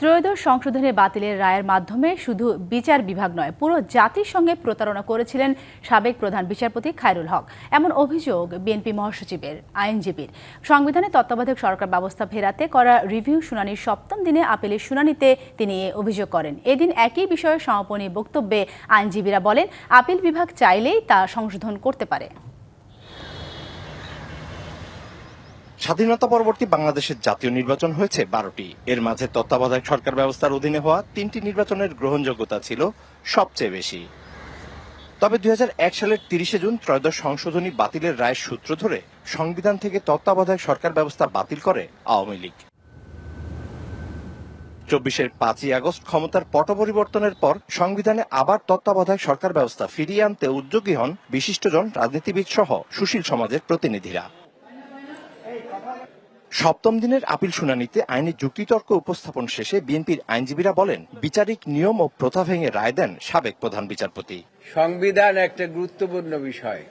ত্রয়োদশ সংশোধনী বাতিলের রায়ের মাধ্যমে শুধু বিচার বিভাগ নয়, পুরো জাতির সঙ্গে প্রতারণা করেছিলেন সাবেক প্রধান বিচারপতি খায়রুল হক। এমন অভিযোগ বিএনপি মহাসচিবের, আইনজীবীর। সংবিধানে তত্ত্বাবধায়ক সরকার ব্যবস্থা ফেরাতে করা রিভিউ শুনানির সপ্তম দিনে আপিলের শুনানিতে তিনি এ অভিযোগ করেন। এদিন একই বিষয়ে সমাপনী বক্তব্যে আইনজীবীরা বলেন, আপিল বিভাগ চাইলেই তা সংশোধন করতে পারে। স্বাধীনতা পরবর্তী বাংলাদেশের জাতীয় নির্বাচন হয়েছে বারোটি। এর মাঝে তত্ত্বাবধায়ক সরকার ব্যবস্থার অধীনে হওয়া তিনটি নির্বাচনের গ্রহণযোগ্যতা ছিল সবচেয়ে বেশি। তবে দুই হাজার এক সালের তিরিশে জুন ত্রয়োদশ সংশোধনী বাতিলের রায়ের সূত্র ধরে সংবিধান থেকে তত্ত্বাবধায়ক সরকার ব্যবস্থা বাতিল করে আওয়ামী লীগ। চব্বিশের পাঁচই আগস্ট ক্ষমতার পট পরিবর্তনের পর সংবিধানে আবার তত্ত্বাবধায়ক সরকার ব্যবস্থা ফিরিয়ে আনতে উদ্যোগী হন বিশিষ্টজন রাজনীতিবিদ সহ সুশীল সমাজের প্রতিনিধিরা। সপ্তম দিনের আপিল শুনানিতে আইনি যুক্তিতর্ক উপস্থাপন শেষে বিএনপির আইনজীবীরা বলেন, বিচারিক নিয়ম ও প্রথা ভেঙে রায় দেন সাবেক প্রধান বিচারপতি। সংবিধান একটা গুরুত্বপূর্ণ বিষয়।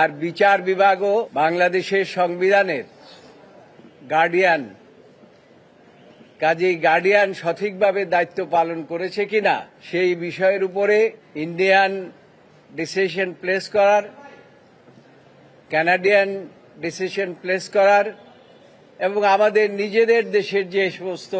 আর বিচার বিভাগও বাংলাদেশের সংবিধানের গার্ডিয়ান কাজেই গার্ডিয়ান সঠিকভাবে দায়িত্ব পালন করেছে কিনা, সেই বিষয়ের উপরে ইন্ডিয়ান ডিসিশন প্লেস করার কানাডিয়ান ডিসিশন প্লেস করার এবং আমাদের নিজেদের দেশের যে সমস্ত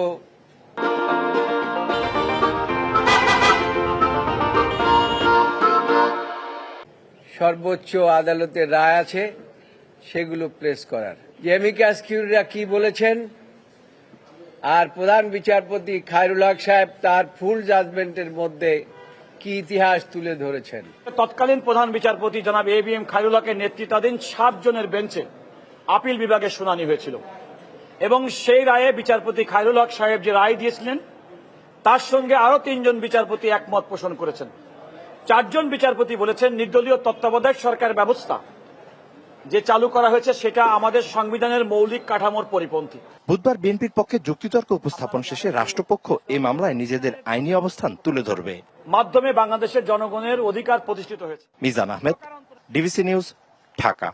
সর্বোচ্চ আদালতের রায় আছে, সেগুলো প্লেস করার। জেমিকাস কিউরিরা কি বলেছেন? আর প্রধান বিচারপতি খায়রুল হক সাহেব তার ফুল জাজমেন্টের মধ্যে কি ইতিহাস তুলে ধরেছেন? তৎকালীন প্রধান বিচারপতি জনাব এ বি এম খায়রুল হকের নেতৃত্বাধীন সাত জনের বেঞ্চে আপিল বিভাগে শুনানি হয়েছিল। এবং সেই রায়ে বিচারপতি খায়রুল হক সাহেব যে রায় দিয়েছিলেন তার সঙ্গে আরও তিনজন বিচারপতি একমত পোষণ করেছেন। চারজন বিচারপতি বলেছেন নির্দলীয় তত্ত্বাবধায়ক সরকার ব্যবস্থা যে চালু করা হয়েছে সেটা আমাদের সংবিধানের মৌলিক কাঠামোর পরিপন্থী। বুধবার বিএনপির পক্ষে যুক্তিতর্ক উপস্থাপন শেষে রাষ্ট্রপক্ষ এই মামলায় নিজেদের আইনি অবস্থান তুলে ধরবে। মাধ্যমে বাংলাদেশের জনগণের অধিকার প্রতিষ্ঠিত হয়েছে। Mizan Ahmed DBC news Dhaka.